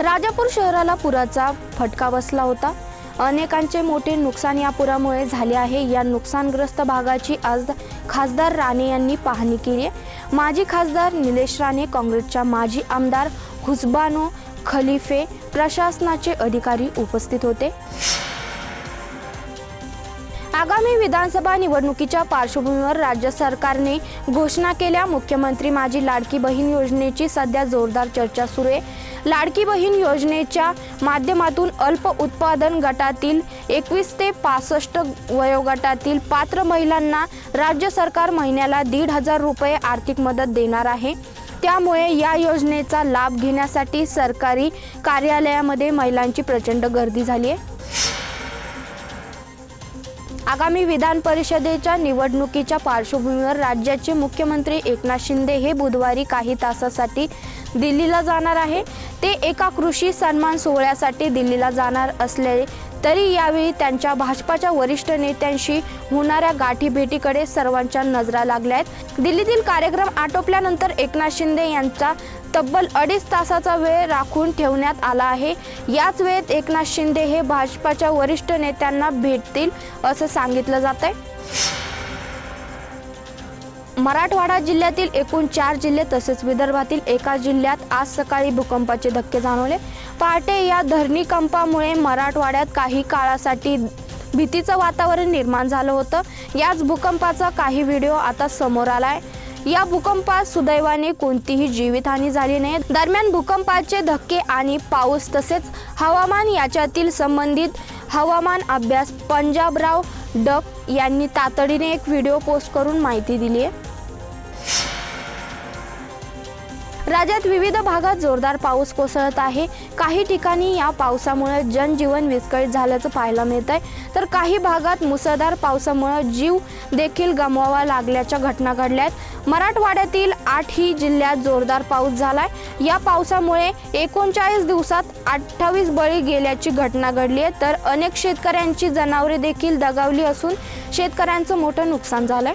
राजापूर शहराला पुराचा फटका बसला होता. अनेकांचे मोठे नुकसान या पुरामुळे झाले आहे. या नुकसानग्रस्त भागाची आज खासदार राणे यांनी पाहणी केली आहे. माजी खासदार निलेश राणे काँग्रेसच्या माजी आमदार हुसबानो खलिफे प्रशासनाचे अधिकारी उपस्थित होते. आगामी विधानसभा निवडणुकीच्या पार्श्वभूमीवर राज्य सरकारने घोषणा केल्या. मुख्यमंत्री माझी लाडकी बहीण योजनेची सध्या जोरदार चर्चा सुरू आहे. लाडकी बहीण योजनेच्या माध्यमातून अल्प उत्पादन गटातील एकवीस ते पासष्ट वयोगटातील पात्र महिलांना राज्य सरकार महिन्याला दीड हजार रुपये आर्थिक मदत देणार आहे. त्यामुळे या योजनेचा लाभ घेण्यासाठी सरकारी कार्यालयामध्ये महिलांची प्रचंड गर्दी झाली आहे. आगामी विधान परिषदेच्या निवडणुकीच्या पार्श्वभूमीवर राज्याचे मुख्यमंत्री एकनाथ शिंदे हे बुधवारी काही तासासाठी दिल्लीला जाणार आहे. ते एका कृषी सन्मान सोहळ्यासाठी दिल्लीला जाणार असले तरी यावेळी त्यांच्या भाजपाच्या वरिष्ठ नेत्यांशी होणाऱ्या गाठीभेटीकडे सर्वांच्या नजरा लागल्या आहेत. दिल्लीतील कार्यक्रम आटोपल्यानंतर एकनाथ शिंदे यांचा तब्बल अडीच तासाचा वेळ राखून ठेवण्यात आला आहे. याच वेळेत एकनाथ शिंदे हे भाजपाच्या वरिष्ठ नेत्यांना भेटतील असं सांगितलं जात आहे मराठवाडा जिल्ह्यातील एकूण चार जिल्हे तसेच विदर्भातील एका जिल्ह्यात आज सकाळी भूकंपाचे धक्के जाणवले. पहाटे या धरणीकंपामुळे मराठवाड्यात काही काळासाठी भीतीचं वातावरण निर्माण झालं होतं. याच भूकंपाचा काही व्हिडिओ आता समोर आला आहे या भूकंपात सुदैवाने कोणतीही जीवितहानी झाली नाही. दरम्यान भूकंपाचे धक्के आणि पाऊस तसेच हवामान याच्यातील संबंधित हवामान अभ्यास पंजाबराव डक यांनी तातडीने एक व्हिडिओ पोस्ट करून माहिती दिली आहे. राज्यात विविध भागात जोरदार पाऊस कोसळत आहे. काही ठिकाणी या पावसामुळे जनजीवन विस्कळीत झाल्याचं पाहायला मिळत आहे तर काही भागात मुसळधार पावसामुळे जीव देखील गमवावा लागल्याच्या घटना घडल्या आहेत मराठवाड्यातील आठही जिल्ह्यात जोरदार पाऊस झालाय. या पावसामुळे एकोणचाळीस दिवसात अठ्ठावीस बळी गेल्याची घटना घडली आहे. तर अनेक शेतकऱ्यांची जनावरे देखील दगावली असून शेतकऱ्यांचं मोठं नुकसान झालंय.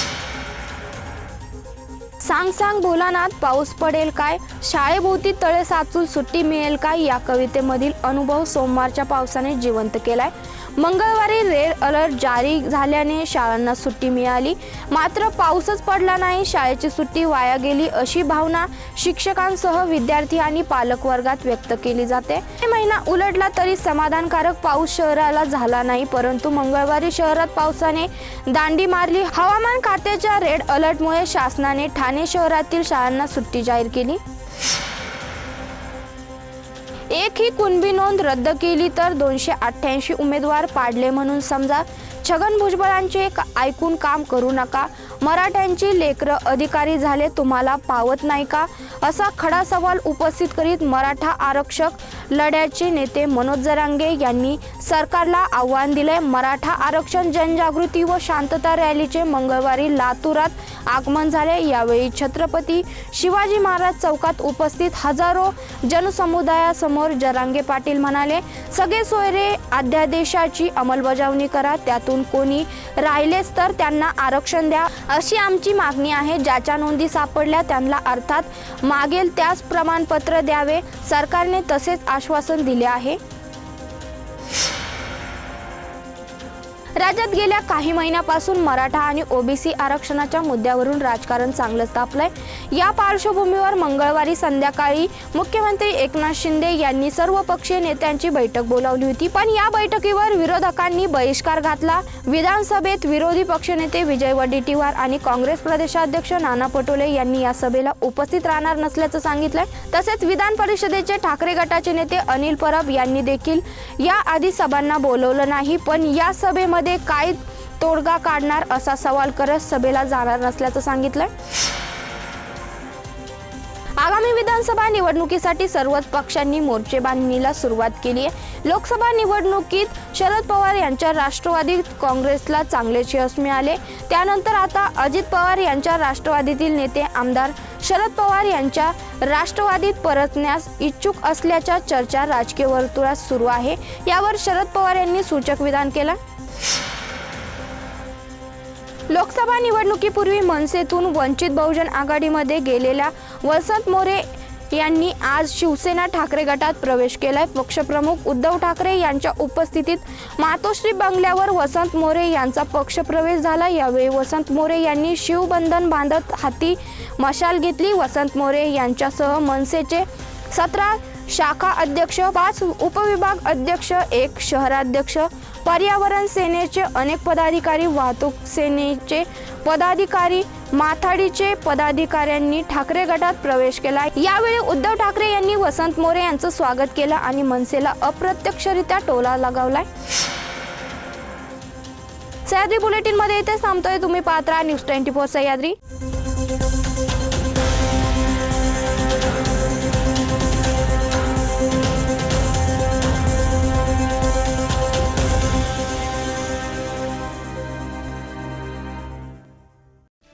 सांग सांग भोलानाथ पाऊस पडेल काय? शाळेभोवती तळे साचून सुट्टी मिळेल काय? या कवितेमधील अनुभव सोमवारच्या पावसाने जिवंत केलाय. मंगळवारी रेड अलर्ट जारी झाल्याने शाळांना सुट्टी मिळाली. मात्र पाऊसच पडला नाही शाळेची सुट्टी वाया गेली अशी भावना शिक्षकांसह विद्यार्थी आणि पालक वर्गात व्यक्त केली जाते. हे महिना उलटला तरी समाधानकारक पाऊस शहराला झाला नाही परंतु मंगळवारी शहरात पावसाने दांडी मारली. हवामान खात्याच्या रेड अलर्टमुळे शासनाने ठाणे शहरातील शाळांना सुट्टी जाहीर केली. एक ही कुणबी नोंद रद्द केली तर दोनशे अठ्ठ्याऐंशी उमेदवार पाडले म्हणून समजा छगन भुजबळांचे ऐकून काम करू नका मराठ्यांची लेकरं अधिकारी झाले तुम्हाला पावत नाही का? असा खडा सवाल उपस्थित करीत मराठा आरक्षक लढ्याचे नेते मनोज जरांगे यांनी सरकारला आव्हान दिले मराठा आरक्षण जनजागृती व शांतता रॅलीचे मंगळवारी लातूरात आगमन झाले. यावेळी छत्रपती शिवाजी महाराज चौकात उपस्थित हजारो जनसमुदायासमोर जरांगे पाटील म्हणाले सगळे सोयरे अध्यादेशाची अंमलबजावणी करा. त्यातून कोणी राहिलेच तर त्यांना आरक्षण द्या. अशी आमची मागणी आहे. ज्याच्या नोंदी सापडल्या त्यांना अर्थात मागेल त्याच प्रमाणपत्र द्यावे. सरकारने तसेच आश्वासन दिले आहे. राज्यात गेल्या काही महिन्यापासून मराठा आणि ओबीसी आरक्षणाच्या मुद्द्यावरून राजकारण चांगलंच तापलंय. या पार्श्वभूमीवर मंगळवारी संध्याकाळी मुख्यमंत्री एकनाथ शिंदे यांनी सर्व पक्षीय नेत्यांची बैठक बोलावली होती. पण या बैठकीवर विरोधकांनी बहिष्कार घातला. विधानसभेत विरोधी पक्षनेते विजय वडेट्टीवार आणि काँग्रेस प्रदेशाध्यक्ष नाना पटोले यांनी या सभेला उपस्थित राहणार नसल्याचं सांगितलंय. तसेच विधान परिषदेचे ठाकरे गटाचे नेते अनिल परब यांनी देखील या आधी सभांना बोलवलं नाही. पण या सभेमध्ये काय तोडगा काढणार असा सवाल करत सभेला जाणार नसल्याचं सांगितलंय. आगामी विधानसभा निवडणुकीसाठी सर्वच पक्षांनी मोर्चे बांधणीला सुरुवात केली आहे लोकसभा निवडणुकीत शरद पवार यांच्या राष्ट्रवादी काँग्रेसला चांगलेच यश मिळाले. त्यानंतर आता अजित पवार यांच्या राष्ट्रवादीतील नेते आमदार शरद पवार यांच्या राष्ट्रवादीत परतण्यास इच्छुक असल्याच्या चर्चा राजकीय वर्तुळात सुरू आहे. यावर शरद पवार यांनी सूचक विधान केलं. लोकसभा निवडणुकीपूर्वी मनसेतून वंचित बहुजन आघाडीमध्ये गेलेल्या वसंत मोरे यांनी आज शिवसेना ठाकरे गटात प्रवेश केलाय. पक्षप्रमुख उद्धव ठाकरे यांच्या उपस्थितीत मातोश्री बंगल्यावर वसंत मोरे यांचा पक्षप्रवेश झाला. यावेळी वसंत मोरे यांनी शिवबंधन बांधत हाती मशाल घेतली. वसंत मोरे यांच्यासह मनसेचे सतरा शाखा अध्यक्ष पाच उपविभाग अध्यक्ष एक शहराध्यक्ष पर्यावरण सेनेचे अनेक पदाधिकारी वाहतूक सेनेचे पदाधिकारी माथाडीचे पदाधिकाऱ्यांनी ठाकरे गटात प्रवेश केला. यावेळी उद्धव ठाकरे यांनी वसंत मोरे यांचं स्वागत केलं आणि मनसेला अप्रत्यक्षरित्या टोला लगावलाय. सह्याद्री बुलेटिनमध्ये इथेच थांबतोय. तुम्ही पात्रा न्यूज ट्वेंटी फोर सह्याद्री.